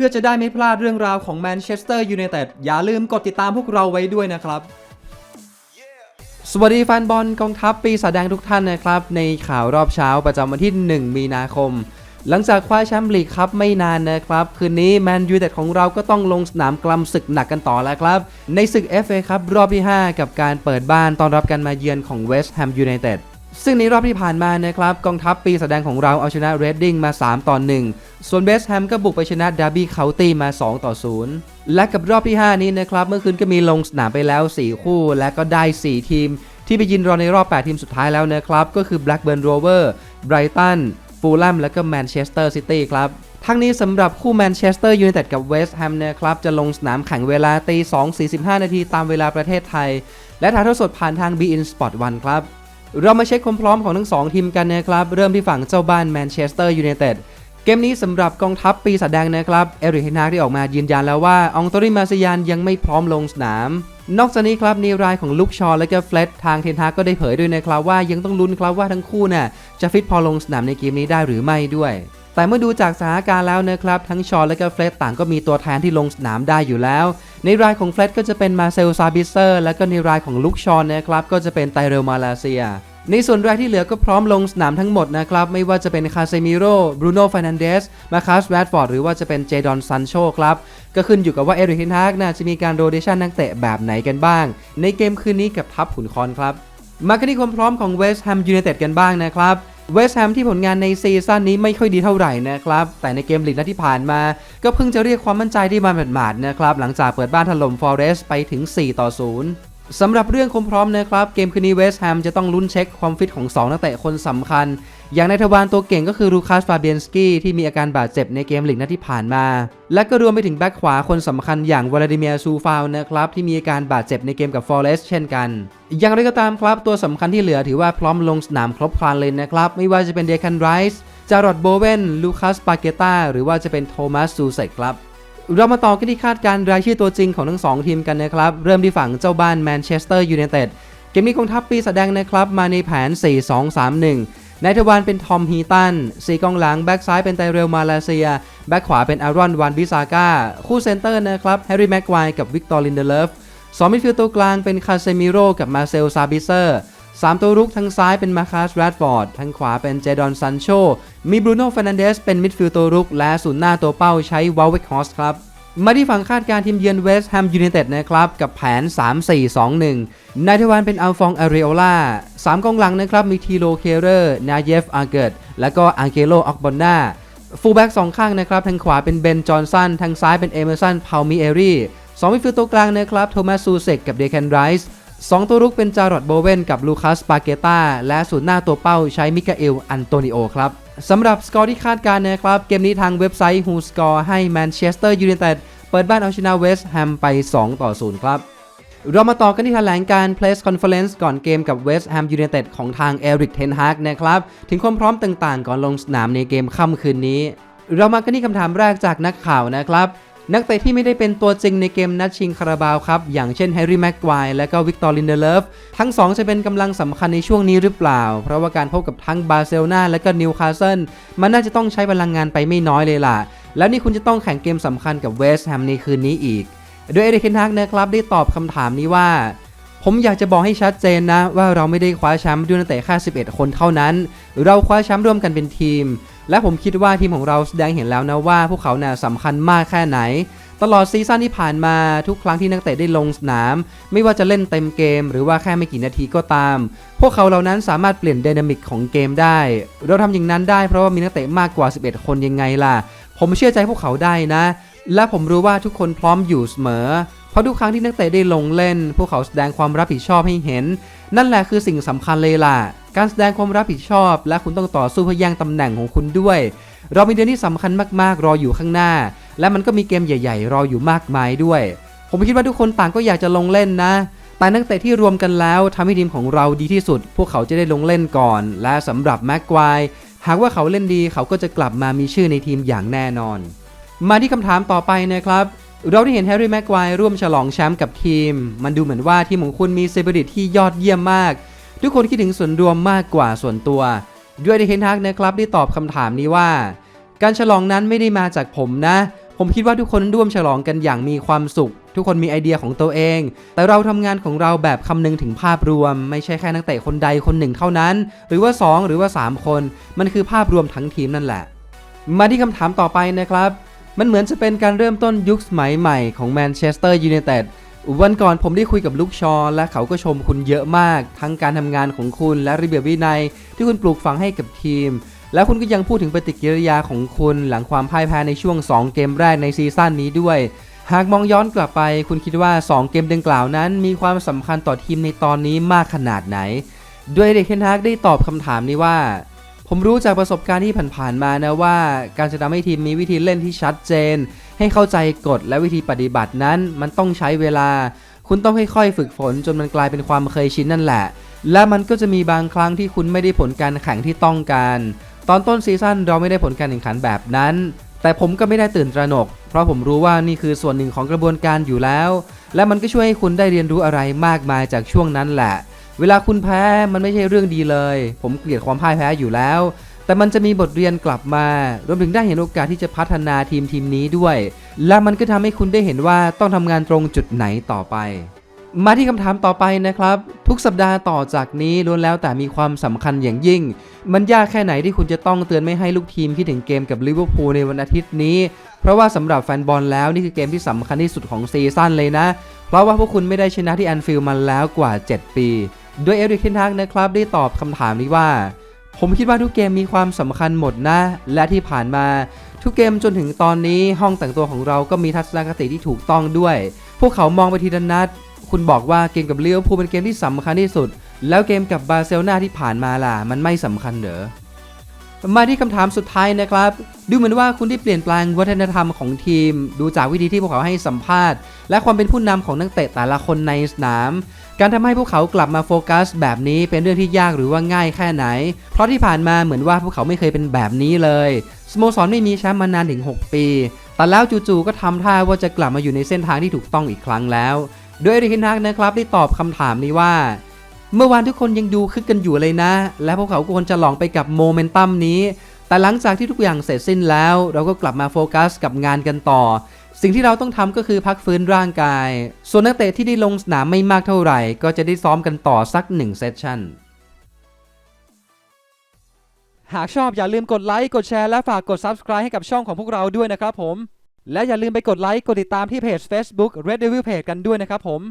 พื่อจะได้ไม่พลาดเรื่องราวของแมนเชสเตอร์ยูไนเต็ดอย่าลืมกดติดตามพวกเราไว้ด้วยนะครับ สวัสดีแฟนบอลกองทัพปีศาจแดงทุกท่านนะครับ ในข่าวรอบเช้าประจำวันที่ 1 มีนาคม หลังจากคว้าแชมป์ลีกครับไม่นานนะครับ คืนนี้แมนยูไนเต็ดของเราก็ต้องลงสนามกลำศึกหนักกันต่อแล้วครับ ในศึก FA ครับรอบที่ 5 กับการเปิดบ้านต้อนรับการมาเยือนของเวสต์แฮมยูไนเต็ด ซึ่งในรอบที่ผ่านมานะครับกองทัพปีแสดงของเราเอาชนะเรดดิ้งมา 3 ต่อ 1 ส่วนเบสแฮมก็บุกไปชนะดาร์บี้เคาน์ตี้มา 2 ต่อ 0 และกับรอบที่ 5 นี้นะครับ เมื่อคืนก็มีลงสนามไปแล้ว 4 คู่ และก็ได้ 4 ทีม ที่ไปยืนรอในรอบ 8 ทีมสุดท้ายแล้วนะครับ ก็คือ Blackburn Rover Brighton ฟูลแลมและก็แมนเชสเตอร์ซิตี้ครับทั้งนี้สำหรับคู่แมนเชสเตอร์ยูไนเต็ดกับเวสต์แฮมนะครับจะลงสนามแข่งเวลาตี2 45 นาทีตามเวลาประเทศไทย และถ่ายทอดสดผ่านทาง b in Sport 1ครับ เรามาเช็คความพร้อมของทั้ง 2 ทีมกันนะครับ เริ่มที่ฝั่งเจ้าบ้านแมนเชสเตอร์ยูไนเต็ดเกมนี้สำหรับกองทัพปีศาจแดงนะครับ เอริกเฮนากได้ออกมายืนยันแล้วว่าองโตริมาซยานยังไม่พร้อมลงสนาม นอกจากนี้ครับในรายของลุกชอและก็เฟลตทางเทนฮากก็ได้เผยด้วยนะครับว่ายังต้องลุ้นครับว่าทั้งคู่น่ะจะฟิตพอลงสนามในเกมนี้ได้หรือไม่ด้วยแต่เมื่อดูจากสถานการณ์แล้วนะครับ ทั้งชอและก็เฟลตต่างก็มีตัวแทนที่ลงสนามได้อยู่แล้ว ในรายของเฟลตก็จะเป็นมาเซลซาบิเซอร์และก็ในรายของลุกชอนนะครับก็จะเป็นไตเรลมาลาเซียในส่วนรายที่เหลือก็พร้อมลงสนามทั้งหมดนะครับ ไม่ว่าจะเป็นคาเซมิโร่บรูโน่ฟ r นันเดส มาคัสแรดฟอร์ด หรือว่าจะเป็นเจดอนซันโชครับ ก็ขึ้นอยู่กับว่าเอริกเทนฮากน่าจะมีการโรเดชันนักเตะแบบไหนกันบ้าง ในเกมคืนนี้กับทัพขุนคอนครับ มากันที่ความพร้อมของเวสต์แฮมยูไนเต็ดกันบ้างนะครับ เวสต์แฮมที่ผลงานในซีซั่นนี้ไม่ค่อยดีเท่าไหร่นะครับ แต่ในเกมลีกนัดที่ผ่านมา ก็เพิ่งจะเรียกความมั่นใจได้มาหมาดๆนะครับ หลังจากเปิดบ้านถล่มฟอเรสต์ไปถึง 4 ต่อ 0 สำหรับเรื่องคมพร้อมนะครับ เกมคืนนี้เวสต์แฮมจะต้องลุ้นเช็คความฟิตของ 2 นักเตะคนสำคัญ อย่างในทวารตัวเก่งก็คือลูคัสฟาเบียนสกี้ที่มีอาการบาดเจ็บในเกมลีกนัดที่ผ่านมา และก็รวมไปถึงแบ็คขวาคนสำคัญอย่างวลาดิเมียร์ซูฟาวนะครับ ที่มีอาการบาดเจ็บในเกมกับฟอเรสเช่นกัน อย่างไรก็ตามครับ ตัวสำคัญที่เหลือถือว่าพร้อมลงสนามครบครันเลยนะครับ ไม่ว่าจะเป็นเดคันไรส์จารอดโบเวนลูคัสปาเกต้าหรือว่าจะเป็นโทมัสซูเซกครับ เรามาต่อกันที่คาดการรายชื่อตัวจริงของทั้ง 2 ทีมกันนะครับ เริ่มที่ฝั่งเจ้าบ้านแมนเชสเตอร์ยูไนเต็ดเกมนี้กองทัพปีแสดงนะครับ มาในแผน 4-2-3-1ในทวารเป็นทอมฮีตันสีกองหลัง แบ็กซ้ายเป็นไตเรลมาเลเซีย แบ็กขวาเป็นอารอนวันบิซาก้า คู่เซนเตอร์นะครับแฮร์รี่แม็กไกวกับวิกตอร์ลินเดเลฟสองมิดฟิลด์ตัวกลางเป็นคาเซมิโร่กับมาเซลซาบิเซอร์ สามตัวรุกทางซ้ายเป็นมาคัสแรดฟอร์ดทางขวาเป็นเจดอนซันโชมีบรูโน่ฟ r นันเดสเป็นมิดฟิลด์ตัวรุก และศูนย์หน้าตัวเป้าใช้วอลเวกฮอสครับมาที่ฝั่งคาดการทีมเยือนเวสต์แฮมยูไนเต็ดนะครับ กับแผน 3-4-2-1 นายทวารเป็นอัลฟองอาริโอลาสามกองหลังนะครับ มีทีโลเคเรอร์นาเยฟอาเกิดและก็อังเกโลออกบอนนาฟูลแบ็กสองข้างนะครับ ทางขวาเป็นเบนจอห์นสันทางซ้ายเป็นเอเมอร์สันพาวมิเอรีสองมิดฟิลด์ตัวกลางนะครับ โทมัสซูเซกกับเดแคนไรส์ สองตัวรุกเป็นจารอดโบเวนกับลูคัสปาเกตาและศูนย์หน้าตัวเป้าใช้มิกาเอลอันโตนิโอครับสำหรับสกอร์ที่คาดการณ์นะครับ เกมนี้ทางเว็บไซต์ Who Score ให้แมนเชสเตอร์ยูไนเต็ดเปิดบ้านเอาชนะเวสต์แฮมไป 2 ต่อ 0 ครับ เรามาต่อกันที่แถลงการ Press Conference ก่อนเกมกับเวสต์แฮมยูไนเต็ดของทางเอริกเทนฮากนะครับ ถึงความพร้อมต่างๆ ก่อนลงสนามในเกมค่ำคืนนี้ เรามากันที่คำถามแรกจากนักข่าวนะครับ นักเตะที่ไม่ได้เป็นตัวจริงในเกมนัดชิงคาราบาวครับ อย่างเช่นแฮร์รี่แม็กควายและก็วิกตอร์ลินเดเลฟทั้งสองจะเป็นกำลังสำคัญในช่วงนี้หรือเปล่า เพราะว่าการพบกับทั้งบาร์เซโลนาและก็นิวคาสเซิลมันน่าจะต้องใช้พลังงานไปไม่น้อยเลยล่ะ แล้วนี่คุณจะต้องแข่งเกมสำคัญกับเวสต์แฮมในคืนนี้อีก โดยเอริกเคนฮักนะครับได้ตอบคำถามนี้ว่า ผมอยากจะบอกให้ชัดเจนนะว่าเราไม่ได้คว้าแชมป์ด้วยนักเตะแค่11 คนเท่านั้น เราคว้าแชมป์ร่วมกันเป็นทีม และผมคิดว่าทีมของเราแสดงเห็นแล้วนะว่าพวกเขาน่ะสำคัญมากแค่ไหน ตลอดซีซั่นที่ผ่านมาทุกครั้งที่นักเตะได้ลงสนาม ไม่ว่าจะเล่นเต็มเกม หรือว่าแค่ไม่กี่นาทีก็ตาม พวกเขาเหล่านั้นสามารถเปลี่ยนไดนามิกของเกมได้ เราทำอย่างนั้นได้เพราะว่ามีนักเตะมากกว่า 11 คนยังไงล่ะ ผมเชื่อใจพวกเขาได้นะ และผมรู้ว่าทุกคนพร้อมอยู่เสมอเพราะทุกครั้งที่นักเตะได้ลงเล่น พวกเขาแสดงความรับผิดชอบให้เห็น นั่นแหละคือสิ่งสำคัญเลยล่ะ การแสดงความรับผิดชอบ และคุณต้องต่อสู้เพื่อแย่งตำแหน่งของคุณด้วย เรามีเดือนที่สำคัญมากๆ รออยู่ข้างหน้า และมันก็มีเกมใหญ่ ๆ รออยู่มากมายด้วย ผมคิดว่าทุกคนต่างก็อยากจะลงเล่นนะแต่นักเตะที่รวมกันแล้วทำให้ทีมของเราดีที่สุด พวกเขาจะได้ลงเล่นก่อน และสำหรับแม็กควายหากว่าเขาเล่นดีเขาก็จะกลับมามีชื่อในทีมอย่างแน่นอน มาที่คำถามต่อไปนะครับ เราได้เห็นแฮร์รี่แม็กควายร่วมฉลองแชมป์กับทีม มันดูเหมือนว่าทีมของคุณมีเซเบริตที่ยอดเยี่ยมมาก ทุกคนคิดถึงส่วนรวมมากกว่าส่วนตัว ด้วยเดเคนฮักนะครับได้ตอบคำถามนี้ว่า การฉลองนั้นไม่ได้มาจากผมนะ ผมคิดว่าทุกคนร่วมฉลองกันอย่างมีความสุข ทุกคนมีไอเดียของตัวเอง แต่เราทำงานของเราแบบคำนึงถึงภาพรวม ไม่ใช่แค่นักเตะคนใดคนหนึ่งเท่านั้น หรือว่า 2 หรือว่า 3 คน มันคือภาพรวมทั้งทีมนั่นแหละ มาที่คำถามต่อไปนะครับ มันเหมือนจะเป็นการเริ่มต้นยุคสมัยใหม่ของแมนเชสเตอร์ยูไนเต็ด วันก่อนผมได้คุยกับลูกชอ และเขาก็ชมคุณเยอะมาก ทั้งการทำงานของคุณและระเบียบวินัย ที่คุณปลูกฝังให้กับทีม แล้วคุณก็ยังพูดถึงปฏิกิริยาของคุณหลังความพ่ายแพ้ในช่วง 2 เกมแรกในซีซั่นนี้ด้วย หากมองย้อนกลับไป คุณคิดว่า 2 เกมดังกล่าวนั้น มีความสำคัญต่อทีมในตอนนี้มากขนาดไหน ด้วยเด็กเคนฮากได้ตอบคำถามนี้ว่าผมรู้จากประสบการณ์ที่ผ่านๆมานะว่า การจะทำให้ทีมมีวิธีเล่นที่ชัดเจน ให้เข้าใจกฎและวิธีปฏิบัตินั้นมันต้องใช้เวลา คุณต้องค่อยๆ ฝึกฝนจนมันกลายเป็นความเคยชินนั่นแหละ และมันก็จะมีบางครั้งที่คุณไม่ได้ผลการแข่งที่ต้องการ ตอนต้นซีซั่นเราไม่ได้ผลการแข่งขันแบบนั้น แต่ผมก็ไม่ได้ตื่นตระหนก เพราะผมรู้ว่านี่คือส่วนหนึ่งของกระบวนการอยู่แล้ว และมันก็ช่วยให้คุณได้เรียนรู้อะไรมากมายจากช่วงนั้นแหละ เวลาคุณแพ้มันไม่ใช่เรื่องดีเลย ผมเกลียดความพ่ายแพ้อยู่แล้ว แต่มันจะมีบทเรียนกลับมา รวมถึงได้เห็นโอกาสที่จะพัฒนาทีมทีมนี้ด้วย และมันก็ทำให้คุณได้เห็นว่าต้องทำงานตรงจุดไหนต่อไป มาที่คำถามต่อไปนะครับ ทุกสัปดาห์ต่อจากนี้ล้วนแล้วแต่มีความสำคัญอย่างยิ่ง มันยากแค่ไหนที่คุณจะต้องเตือนไม่ให้ลูกทีมคิดถึงเกมกับลิเวอร์พูลในวันอาทิตย์นี้ เพราะว่าสำหรับแฟนบอลแล้วนี่คือเกมที่สำคัญที่สุดของซีซั่นเลยนะ เพราะว่าพวกคุณไม่ได้ชนะที่แอนฟิลด์มาแล้วกว่า 7 ปีโดยเอริกเทนฮากนะครับได้ตอบคำถามนี้ว่า ผมคิดว่าทุกเกมมีความสำคัญหมดนะ และที่ผ่านมา ทุกเกมจนถึงตอนนี้ห้องแต่งตัวของเราก็มีทัศนคติที่ถูกต้องด้วย พวกเขามองไปทีละนัด คุณบอกว่าเกมกับเลี้ยวพูเป็นเกมที่สำคัญที่สุด แล้วเกมกับบาร์เซโลนาที่ผ่านมาล่ะ มันไม่สำคัญเหรอ มาที่คำถามสุดท้ายนะครับ ดูเหมือนว่าคุณได้เปลี่ยนแปลงวัฒนธรรมของทีม ดูจากวิธีที่พวกเขาให้สัมภาษณ์ และความเป็นผู้นำของนักเตะแต่ละคนในสนาม การทำให้พวกเขากลับมาโฟกัส แบบนี้เป็นเรื่องที่ยากหรือว่าง่ายแค่ไหน เพราะที่ผ่านมาเหมือนว่าพวกเขาไม่เคยเป็นแบบนี้เลยสโมสรไม่มีแชมป์มานานถึง 6 ปี แต่แล้วจู่ๆก็ทำท่าว่าจะกลับมาอยู่ในเส้นทางที่ถูกต้องอีกครั้งแล้ว โดยเอริกเทนฮากนะครับได้ตอบคำถามนี้ว่า เมื่อวานทุกคนยังดูคึกกันอยู่เลยนะ และพวกเขาก็ควรจะลองไปกับโมเมนตัมนี้ แต่หลังจากที่ทุกอย่างเสร็จสิ้นแล้ว เราก็กลับมาโฟกัสกับงานกันต่อ สิ่งที่เราต้องทำก็คือพักฟื้นร่างกาย ส่วนนักเตะที่ได้ลงสนามไม่มากเท่าไหร่ ก็จะได้ซ้อมกันต่อสักหนึ่งเซสชั่นหากชอบอย่าลืมกดไลค์ กดแชร์ และฝากกด Subscribe ให้กับช่องของพวกเราด้วยนะครับผม และอย่าลืมไปกดไลค์ กดติดตามที่เพจ Facebook Red Devil Page กันด้วยนะครับผม